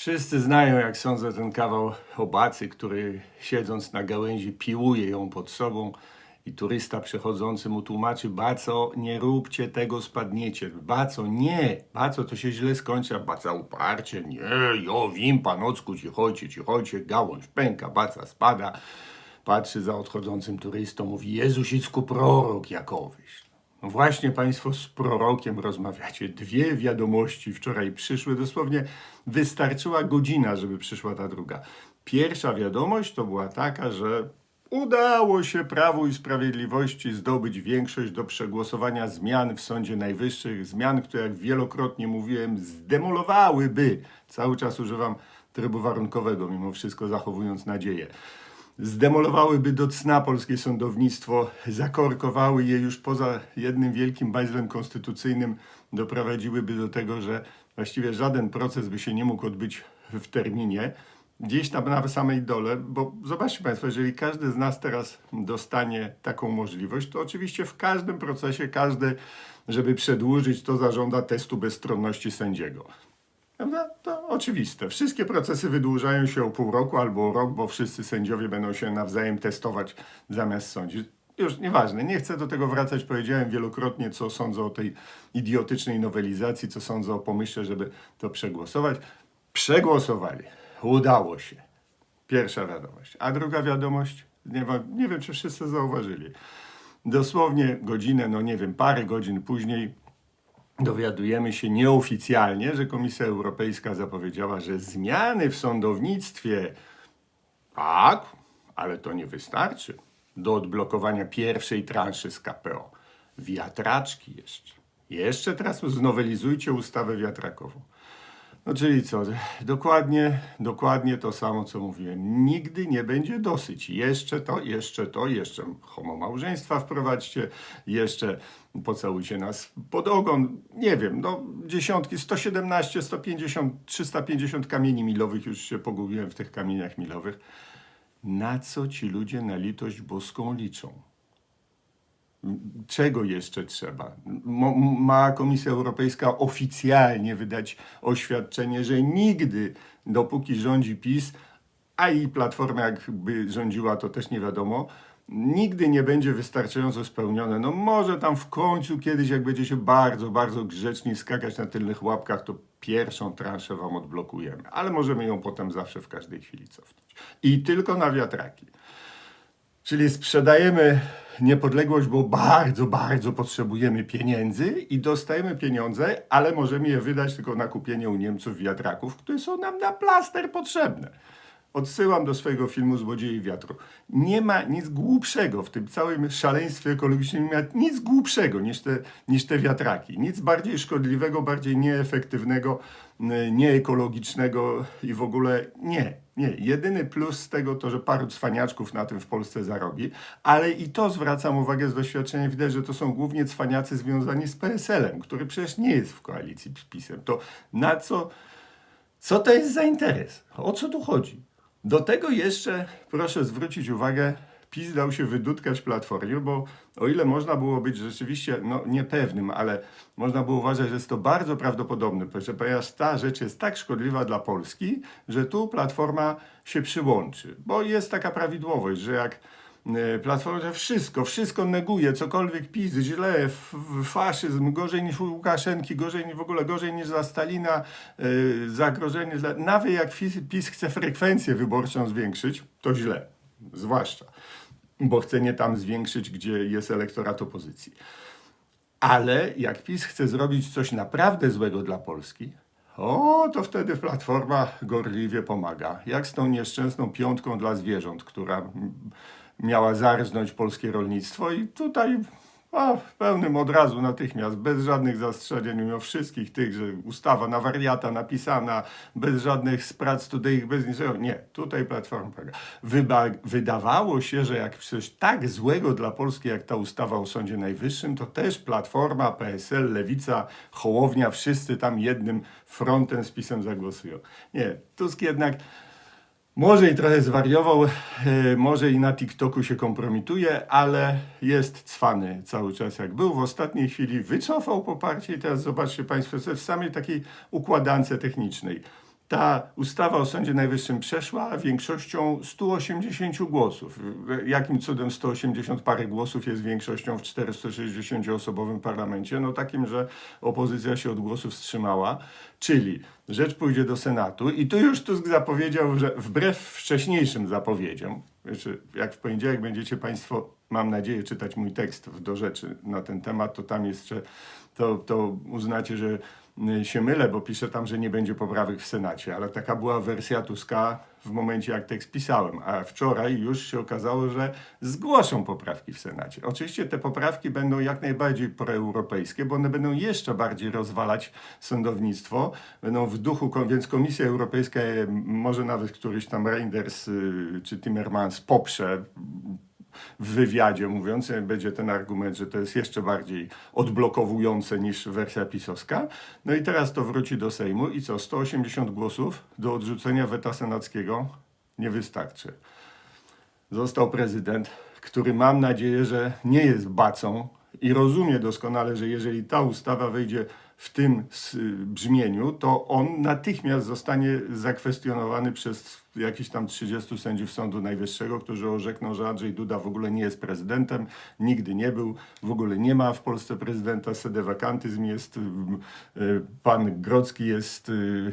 Wszyscy znają, jak sądzę, ten kawał obacy, który siedząc na gałęzi piłuje ją pod sobą i turysta przechodzący mu tłumaczy, baco, nie róbcie tego, spadniecie. Baco, nie, baco, to się źle skończy, a baca uparcie, nie, jo, wim, panocku, cichojcie, cichojcie, gałąź pęka, baca spada, patrzy za odchodzącym turystą, mówi, Jezusicku prorok jakowyś. Właśnie Państwo z prorokiem rozmawiacie. Dwie wiadomości wczoraj przyszły. Dosłownie wystarczyła godzina, żeby przyszła ta druga. Pierwsza wiadomość to była taka, że udało się Prawu i Sprawiedliwości zdobyć większość do przegłosowania zmian w Sądzie Najwyższych. Zmian, które, jak wielokrotnie mówiłem, zdemolowałyby, cały czas używam trybu warunkowego, mimo wszystko zachowując nadzieję zdemolowałyby do cna polskie sądownictwo, zakorkowały je już poza jednym wielkim bajzlem konstytucyjnym, doprowadziłyby do tego, że właściwie żaden proces by się nie mógł odbyć w terminie. Gdzieś tam na samej dole, bo zobaczcie Państwo, jeżeli każdy z nas teraz dostanie taką możliwość, to oczywiście w każdym procesie każdy, żeby przedłużyć, to zażąda testu bezstronności sędziego. Prawda? Oczywiste. Wszystkie procesy wydłużają się o pół roku albo o rok, bo wszyscy sędziowie będą się nawzajem testować zamiast sądzić. Już nieważne, nie chcę do tego wracać. Powiedziałem wielokrotnie, co sądzę o tej idiotycznej nowelizacji, co sądzę o pomyśle, żeby to przegłosować. Przegłosowali. Udało się. Pierwsza wiadomość. A druga wiadomość, nie, nie wiem, czy wszyscy zauważyli. Dosłownie godzinę, no nie wiem, parę godzin później dowiadujemy się nieoficjalnie, że Komisja Europejska zapowiedziała, że zmiany w sądownictwie tak, ale to nie wystarczy do odblokowania pierwszej transzy z KPO. Wiatraczki jeszcze. Jeszcze teraz znowelizujcie ustawę wiatrakową. No czyli co? Dokładnie, dokładnie to samo, co mówiłem. Nigdy nie będzie dosyć. Jeszcze to, jeszcze to, jeszcze homomałżeństwa wprowadźcie, jeszcze pocałujcie nas pod ogon. Nie wiem, no dziesiątki, 117, 150, 350 kamieni milowych, już się pogubiłem w tych kamieniach milowych. Na co ci ludzie na litość boską liczą? Czego jeszcze trzeba? Ma Komisja Europejska oficjalnie wydać oświadczenie, że nigdy, dopóki rządzi PiS, a i Platforma jakby rządziła, to też nie wiadomo, nigdy nie będzie wystarczająco spełnione. No może tam w końcu kiedyś, jak będziecie bardzo, bardzo grzeczni skakać na tylnych łapkach, to pierwszą transzę wam odblokujemy. Ale możemy ją potem zawsze w każdej chwili cofnąć. I tylko na wiatraki. Czyli sprzedajemy niepodległość, bo bardzo, bardzo potrzebujemy pieniędzy i dostajemy pieniądze, ale możemy je wydać tylko na kupienie u Niemców wiatraków, które są nam na plaster potrzebne. Odsyłam do swojego filmu Złodziei Wiatru. Nie ma nic głupszego w tym całym szaleństwie ekologicznym, nie ma nic głupszego niż te, niż te wiatraki. Nic bardziej szkodliwego, bardziej nieefektywnego, y, nieekologicznego i w ogóle nie. Nie, jedyny plus z tego to, że paru cwaniaczków na tym w Polsce zarobi, ale i to zwracam uwagę z doświadczenia, widać, że to są głównie cwaniacy związani z PSL-em, który przecież nie jest w koalicji z PiSem. To na co, co to jest za interes? O co tu chodzi? Do tego jeszcze proszę zwrócić uwagę, PiS dał się wydutkać Platformie, bo o ile można było być rzeczywiście no, niepewnym, ale można było uważać, że jest to bardzo prawdopodobne, ponieważ ta rzecz jest tak szkodliwa dla Polski, że tu Platforma się przyłączy. Bo jest taka prawidłowość, że jak Platforma że wszystko, wszystko neguje, cokolwiek PiS, źle, faszyzm, gorzej niż Łukaszenki, gorzej w ogóle, gorzej niż za Stalina, yy, zagrożenie, dla, nawet jak PiS, PiS chce frekwencję wyborczą zwiększyć, to źle, zwłaszcza, bo chce nie tam zwiększyć, gdzie jest elektorat opozycji. Ale jak PiS chce zrobić coś naprawdę złego dla Polski, o, to wtedy Platforma gorliwie pomaga. Jak z tą nieszczęsną piątką dla zwierząt, która miała zarżnąć polskie rolnictwo i tutaj a, w pełnym od razu natychmiast, bez żadnych zastrzeżeń, mimo wszystkich tych, że ustawa na wariata napisana, bez żadnych sprac studyjnych, bez niczego. Nie, tutaj Platforma. Wyba- wydawało się, że jak coś tak złego dla Polski, jak ta ustawa o Sądzie Najwyższym, to też Platforma, PSL, Lewica, Hołownia, wszyscy tam jednym frontem z pisem zagłosują. Nie, Tusk jednak może i trochę zwariował, e, może i na TikToku się kompromituje, ale jest cwany cały czas jak był. W ostatniej chwili wycofał poparcie i teraz zobaczcie Państwo, że w samej takiej układance technicznej. Ta ustawa o Sądzie Najwyższym przeszła większością 180 głosów. Jakim cudem 180 parę głosów jest większością w 460-osobowym parlamencie? No takim, że opozycja się od głosu wstrzymała. Czyli rzecz pójdzie do Senatu i tu już Tusk zapowiedział, że wbrew wcześniejszym zapowiedziom, jak w poniedziałek będziecie Państwo, mam nadzieję, czytać mój tekst do rzeczy na ten temat, to tam jeszcze, to, to uznacie, że się mylę, bo piszę tam, że nie będzie poprawek w Senacie, ale taka była wersja Tuska w momencie, jak tekst pisałem, a wczoraj już się okazało, że zgłoszą poprawki w Senacie. Oczywiście te poprawki będą jak najbardziej proeuropejskie, bo one będą jeszcze bardziej rozwalać sądownictwo, będą w duchu, więc Komisja Europejska, może nawet któryś tam Reinders y, czy Timmermans poprze w wywiadzie mówiąc, będzie ten argument, że to jest jeszcze bardziej odblokowujące niż wersja pisowska. No i teraz to wróci do Sejmu i co? 180 głosów do odrzucenia weta senackiego nie wystarczy. Został prezydent, który mam nadzieję, że nie jest bacą i rozumie doskonale, że jeżeli ta ustawa wejdzie w tym brzmieniu, to on natychmiast zostanie zakwestionowany przez jakichś tam 30 sędziów Sądu Najwyższego, którzy orzekną, że Andrzej Duda w ogóle nie jest prezydentem, nigdy nie był, w ogóle nie ma w Polsce prezydenta, sede jest, ym, y, pan Grodzki jest y,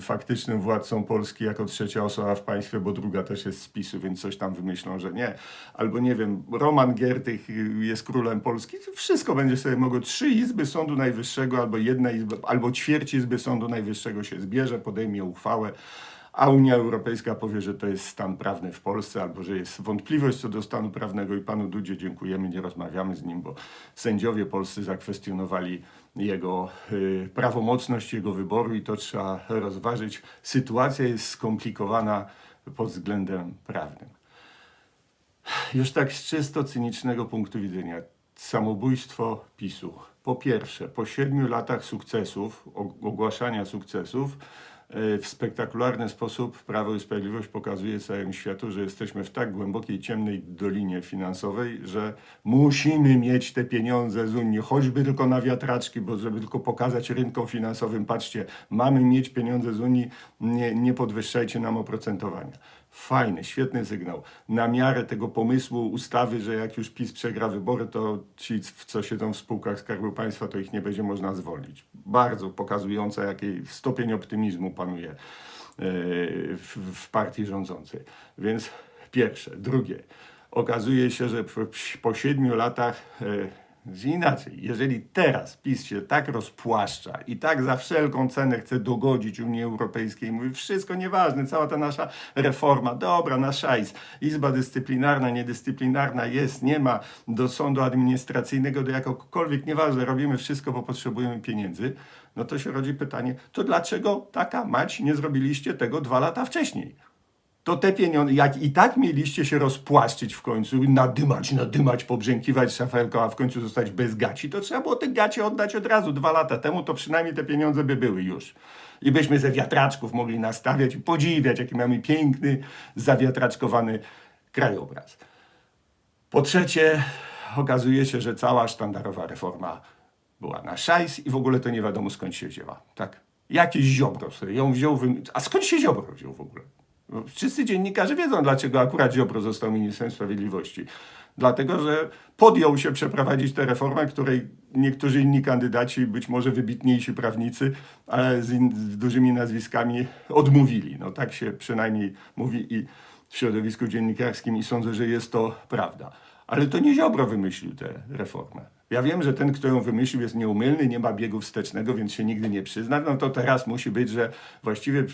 faktycznym władcą Polski jako trzecia osoba w państwie, bo druga też jest z PiSu, więc coś tam wymyślą, że nie. Albo nie wiem, Roman Giertych y, jest królem Polski, wszystko będzie sobie mogło, trzy izby Sądu Najwyższego, albo jedna izba, albo ćwierć izby Sądu Najwyższego się zbierze, podejmie uchwałę, a Unia Europejska powie, że to jest stan prawny w Polsce, albo że jest wątpliwość co do stanu prawnego i panu Dudzie dziękujemy, nie rozmawiamy z nim, bo sędziowie polscy zakwestionowali jego y, prawomocność jego wyboru i to trzeba rozważyć. Sytuacja jest skomplikowana pod względem prawnym. Już tak z czysto cynicznego punktu widzenia, samobójstwo PiSu. Po pierwsze, po siedmiu latach sukcesów, ogłaszania sukcesów, w spektakularny sposób Prawo i Sprawiedliwość pokazuje całemu światu, że jesteśmy w tak głębokiej, ciemnej dolinie finansowej, że musimy mieć te pieniądze z Unii, choćby tylko na wiatraczki, bo żeby tylko pokazać rynkom finansowym, patrzcie, mamy mieć pieniądze z Unii, nie, nie podwyższajcie nam oprocentowania. Fajny, świetny sygnał. Na miarę tego pomysłu ustawy, że jak już PiS przegra wybory, to ci, co siedzą w spółkach Skarbu Państwa, to ich nie będzie można zwolnić. Bardzo pokazujące, jaki stopień optymizmu panuje e, w, partii rządzącej. Więc pierwsze. Drugie. Okazuje się, że po, po siedmiu latach e, Inaczej, jeżeli teraz PiS się tak rozpłaszcza i tak za wszelką cenę chce dogodzić Unii Europejskiej, mówi wszystko nieważne, cała ta nasza reforma, dobra, na szajs, Izba Dyscyplinarna, niedyscyplinarna jest, nie ma, do sądu administracyjnego, do jakokolwiek, nieważne, robimy wszystko, bo potrzebujemy pieniędzy, no to się rodzi pytanie, to dlaczego taka mać nie zrobiliście tego dwa lata wcześniej? To te pieniądze, jak i tak mieliście się rozpłaszczyć w końcu, nadymać, nadymać, pobrzękiwać szafelką, a w końcu zostać bez gaci, to trzeba było te gacie oddać od razu, dwa lata temu, to przynajmniej te pieniądze by były już. I byśmy ze wiatraczków mogli nastawiać i podziwiać, jaki mamy piękny, zawiatraczkowany krajobraz. Po trzecie, okazuje się, że cała sztandarowa reforma była na szajs i w ogóle to nie wiadomo skąd się wzięła. Tak? Jakiś ziobro sobie ją wziął. Wym... A skąd się ziobro wziął w ogóle? Wszyscy dziennikarze wiedzą, dlaczego akurat Ziobro został ministrem sprawiedliwości. Dlatego, że podjął się przeprowadzić tę reformę, której niektórzy inni kandydaci, być może wybitniejsi prawnicy, ale z, z dużymi nazwiskami odmówili. No tak się przynajmniej mówi i w środowisku dziennikarskim i sądzę, że jest to prawda. Ale to nie Ziobro wymyślił tę reformę. Ja wiem, że ten, kto ją wymyślił, jest nieumylny, nie ma biegu wstecznego, więc się nigdy nie przyzna. No to teraz musi być, że właściwie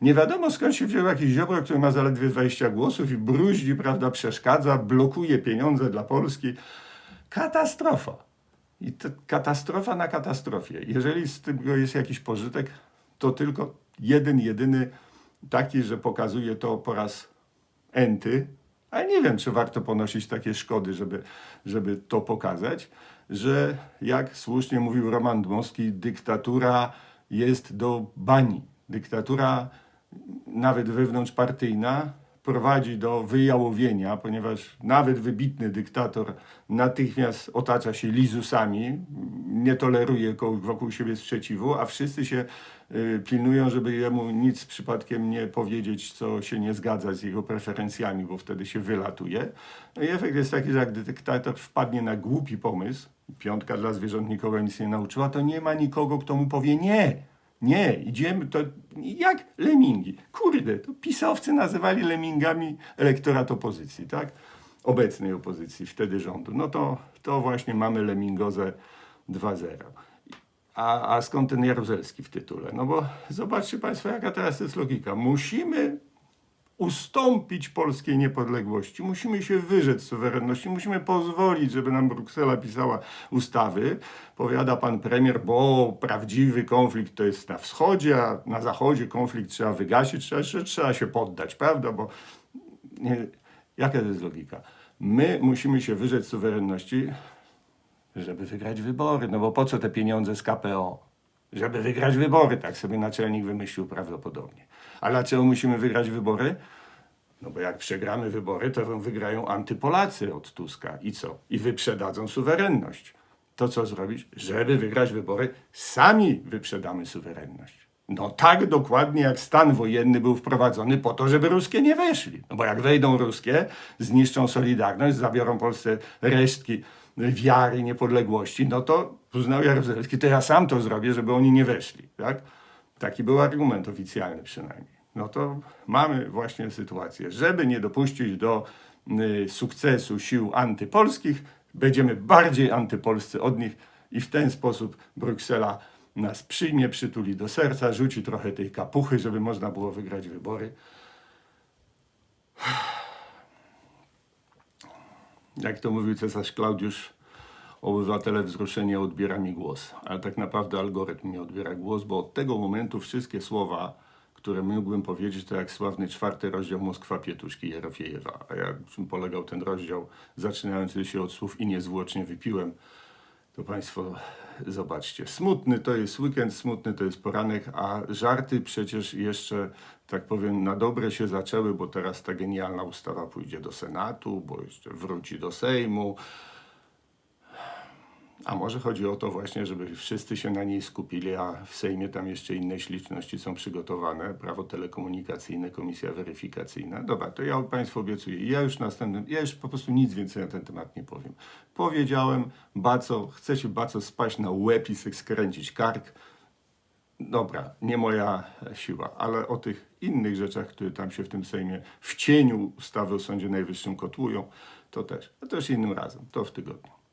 nie wiadomo skąd się wziął jakiś Ziobro, który ma zaledwie 20 głosów i bruździ, prawda, przeszkadza, blokuje pieniądze dla Polski. Katastrofa. I katastrofa na katastrofie. Jeżeli z tego jest jakiś pożytek, to tylko jeden, jedyny taki, że pokazuje to po raz enty, ale nie wiem, czy warto ponosić takie szkody, żeby, żeby to pokazać, że jak słusznie mówił Roman Dmowski, dyktatura jest do bani. Dyktatura nawet wewnątrzpartyjna prowadzi do wyjałowienia, ponieważ nawet wybitny dyktator natychmiast otacza się lizusami, nie toleruje wokół siebie sprzeciwu, a wszyscy się y, pilnują, żeby jemu nic przypadkiem nie powiedzieć, co się nie zgadza z jego preferencjami, bo wtedy się wylatuje. No i efekt jest taki, że jak dyktator wpadnie na głupi pomysł, piątka dla zwierząt nikogo nic nie nauczyła, to nie ma nikogo, kto mu powie nie. Nie, idziemy, to jak lemingi. Kurde, to pisowcy nazywali lemingami elektorat opozycji, tak? Obecnej opozycji, wtedy rządu. No to, to właśnie mamy lemingozę 2.0. A, a skąd ten Jaruzelski w tytule? No bo zobaczcie Państwo, jaka teraz jest logika. Musimy ustąpić polskiej niepodległości. Musimy się wyrzec suwerenności, musimy pozwolić, żeby nam Bruksela pisała ustawy. Powiada pan premier, bo prawdziwy konflikt to jest na wschodzie, a na zachodzie konflikt trzeba wygasić, trzeba, trzeba się poddać, prawda? Bo nie, jaka to jest logika? My musimy się wyrzec suwerenności, żeby wygrać wybory. No bo po co te pieniądze z KPO? Żeby wygrać wybory, tak sobie naczelnik wymyślił prawdopodobnie. A dlaczego musimy wygrać wybory? No bo jak przegramy wybory, to wygrają antypolacy od Tuska. I co? I wyprzedadzą suwerenność. To co zrobić? Żeby wygrać wybory, sami wyprzedamy suwerenność. No tak dokładnie jak stan wojenny był wprowadzony po to, żeby ruskie nie weszli. No bo jak wejdą ruskie, zniszczą Solidarność, zabiorą Polsce resztki wiary, niepodległości, no to uznał Jaruzelski, to ja sam to zrobię, żeby oni nie weszli. Tak? Taki był argument oficjalny przynajmniej. No to mamy właśnie sytuację, żeby nie dopuścić do y, sukcesu sił antypolskich, będziemy bardziej antypolscy od nich i w ten sposób Bruksela nas przyjmie, przytuli do serca, rzuci trochę tej kapuchy, żeby można było wygrać wybory. Jak to mówił cesarz Klaudiusz, obywatele wzruszenie odbiera mi głos. Ale tak naprawdę algorytm mi odbiera głos, bo od tego momentu wszystkie słowa, które mógłbym powiedzieć, to jak sławny czwarty rozdział Moskwa Pietuszki Jerofiejewa. A jak czym polegał ten rozdział, zaczynający się od słów i niezwłocznie wypiłem, to Państwo zobaczcie. Smutny to jest weekend, smutny to jest poranek, a żarty przecież jeszcze, tak powiem, na dobre się zaczęły, bo teraz ta genialna ustawa pójdzie do Senatu, bo jeszcze wróci do Sejmu. A może chodzi o to właśnie, żeby wszyscy się na niej skupili, a w Sejmie tam jeszcze inne śliczności są przygotowane. Prawo telekomunikacyjne, komisja weryfikacyjna. Dobra, to ja Państwu obiecuję. Ja już następnym, ja już po prostu nic więcej na ten temat nie powiem. Powiedziałem, baco, chcecie baco spaść na łeb i skręcić kark. Dobra, nie moja siła, ale o tych innych rzeczach, które tam się w tym Sejmie w cieniu ustawy o Sądzie Najwyższym kotłują, to też. A to już innym razem, to w tygodniu.